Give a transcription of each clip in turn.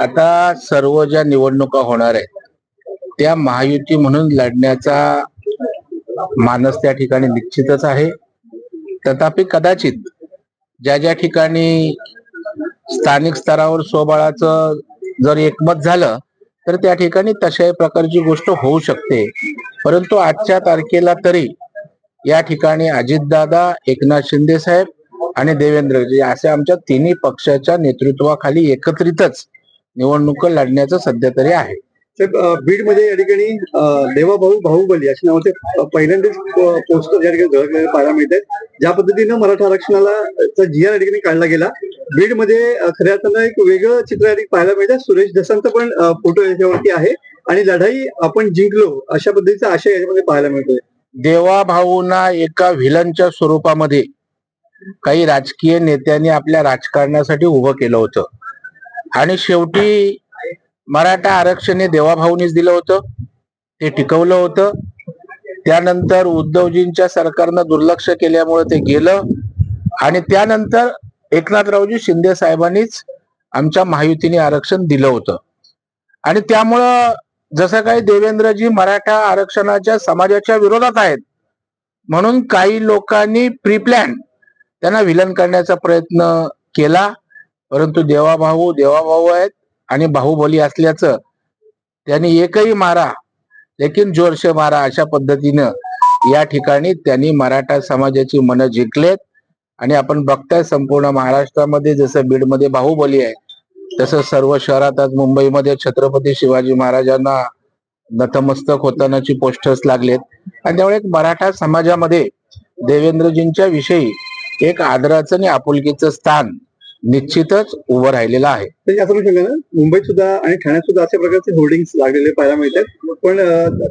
आता सर्व ज्या निवडणुका होणार आहेत त्या महायुती म्हणून लढण्याचा मानस त्या ठिकाणी निश्चितच आहे. तथापि कदाचित ज्या ज्या ठिकाणी स्थानिक स्तरावर स्वबळाचं जर एकमत झालं तर त्या ठिकाणी तशाही प्रकारची गोष्ट होऊ शकते. परंतु आजच्या तारखेला तरी या ठिकाणी अजितदादा एकनाथ शिंदे साहेब आणि देवेंद्रजी अशा आमच्या तिन्ही पक्षाच्या नेतृत्वाखाली एकत्रितच निवडणूक लढण्याचं सध्या तरी आहे. बीडमध्ये या ठिकाणी अं, देवाभाऊ बाहुबली अशा नावाचे पहिल्यांदाच पोस्टर या ठिकाणी झळकलेले पाहायला मिळत आहेत ज्या पद्धतीनं मराठा आरक्षणाला चा जी आर या ठिकाणी काढला गेला बीडमध्ये खऱ्या अर्थानं एक वेगळं चित्र या ठिकाणी पाहायला मिळतं. सुरेश दसांचा पण फोटो याच्यावरती आहे आणि लढाई आपण जिंकलो अशा पद्धतीचा आशय याच्यामध्ये पाहायला मिळतोय. देवा भाऊंना एका व्हिलनच्या स्वरूपामध्ये काही राजकीय नेत्यांनी आपल्या राजकारणासाठी उभं केलं होतं. आणि शेवटी मराठा आरक्षण हे देवाभाऊनीच दिलं होतं. ते टिकवलं होतं. त्यानंतर उद्धवजींच्या सरकारनं दुर्लक्ष केल्यामुळे ते गेलं. आणि त्यानंतर एकनाथरावजी शिंदे साहेबांनीच आमच्या महायुतीने आरक्षण दिलं होतं. आणि त्यामुळं जसं काही देवेंद्रजी मराठा आरक्षणाच्या समाजाच्या विरोधात आहेत म्हणून काही लोकांनी प्री प्लॅन त्यांना विलन करण्याचा प्रयत्न केला. परंतु देवाभाऊ देवाभाऊ आहेत आणि बाहुबली असल्याचं त्यांनी एकही मारा लेकिन जोरश मारा अशा पद्धतीनं या ठिकाणी त्यांनी मराठा समाजाची मनं जिंकलेत. आणि आपण बघताय संपूर्ण महाराष्ट्रामध्ये जसं बीडमध्ये बाहुबली आहे तसं सर्व शहरात आज मुंबईमध्ये छत्रपती शिवाजी महाराजांना नतमस्तक होतानाची पोस्टर्स लागलेत. आणि त्यामुळे एक मराठा समाजामध्ये देवेंद्रजींच्या विषयी एक आदराचं आणि आपुलकीचं स्थान निश्चितच उभं राहिलेलं आहे. तर मुंबईत सुद्धा आणि ठाण्यात सुद्धा अशा प्रकारचे होर्डिंग्स लागलेले पाहायला मिळतात. पण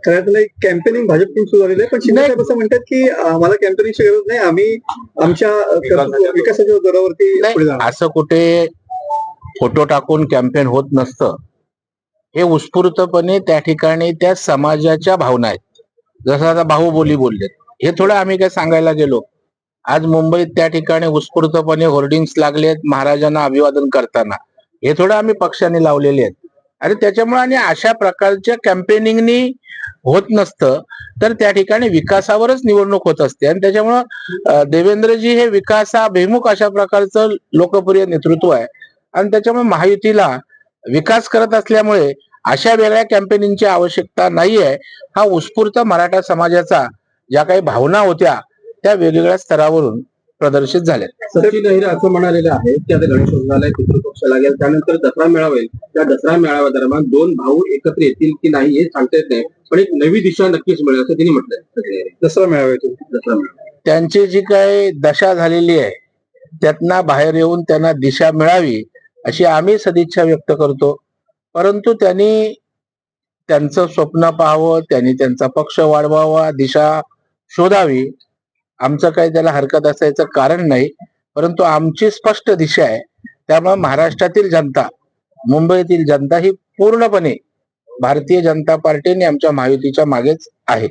खऱ्या कॅम्पेनिंग भाजपकडून सुरू झालेलं आहे. पण शिंदे असं म्हणतात की आम्हाला कॅम्पेनिंगची गरज नाही आम्ही आमच्या विकासाच्या जाणार. असं कुठे फोटो टाकून कॅम्पेन होत नसतं. हे उत्स्फूर्तपणे त्या ठिकाणी त्या समाजाच्या भावना आहेत. जसं आता बाहुबोली बोललेत. हे थोडं आम्ही काय सांगायला गेलो आज मुंबईत त्या ठिकाणी उत्स्फूर्तपणे होर्डिंग्स लागले आहेत महाराजांना अभिवादन करताना. हे थोडं आम्ही पक्षाने लावलेले आहेत. आणि त्याच्यामुळे आणि अशा प्रकारच्या कॅम्पेनिंगनी होत नसतं तर त्या ठिकाणी विकासावरच निवडणूक होत असते. आणि त्याच्यामुळं देवेंद्रजी हे विकासाभिमुख अशा प्रकारचं लोकप्रिय नेतृत्व आहे. आणि त्याच्यामुळे महायुतीला विकास करत असल्यामुळे अशा वेगळ्या कॅम्पेनिंगची आवश्यकता नाहीये. हा उत्स्फूर्त मराठा समाजाचा ज्या काही भावना होत्या त्या वेगवेगळ्या स्तरावरून प्रदर्शित झाल्या सचिन अहिर असं म्हणालेलं आहे की आता गणेशोत्सवाला पितृपक्ष लागेल. त्यानंतर दसरा मेळावा येईल. त्या दसरा मेळाव्या दरम्यान दोन भाऊ एकत्र येतील की नाही हे सांगता येत नाही. पण एक नवी दिशा नक्कीच मिळेल असं त्यांनी म्हटलंय. दसरा मेळावा येतो. दसरा मेळावा. त्यांची जी काही दशा झालेली आहे त्यातनं बाहेर येऊन त्यांना दिशा मिळावी अशी आम्ही सदिच्छा व्यक्त करतो. परंतु त्यांनी त्यांचं स्वप्न पाहावं त्यांनी त्यांचा पक्ष वाढवावा दिशा शोधावी आमचं काही त्याला हरकत असायचं कारण नाही परंतु आमची स्पष्ट दिशा आहे. त्यामुळे महाराष्ट्रातील जनता मुंबईतील जनता ही पूर्णपणे भारतीय जनता पार्टीने आमच्या महायुतीच्या मागेच आहे.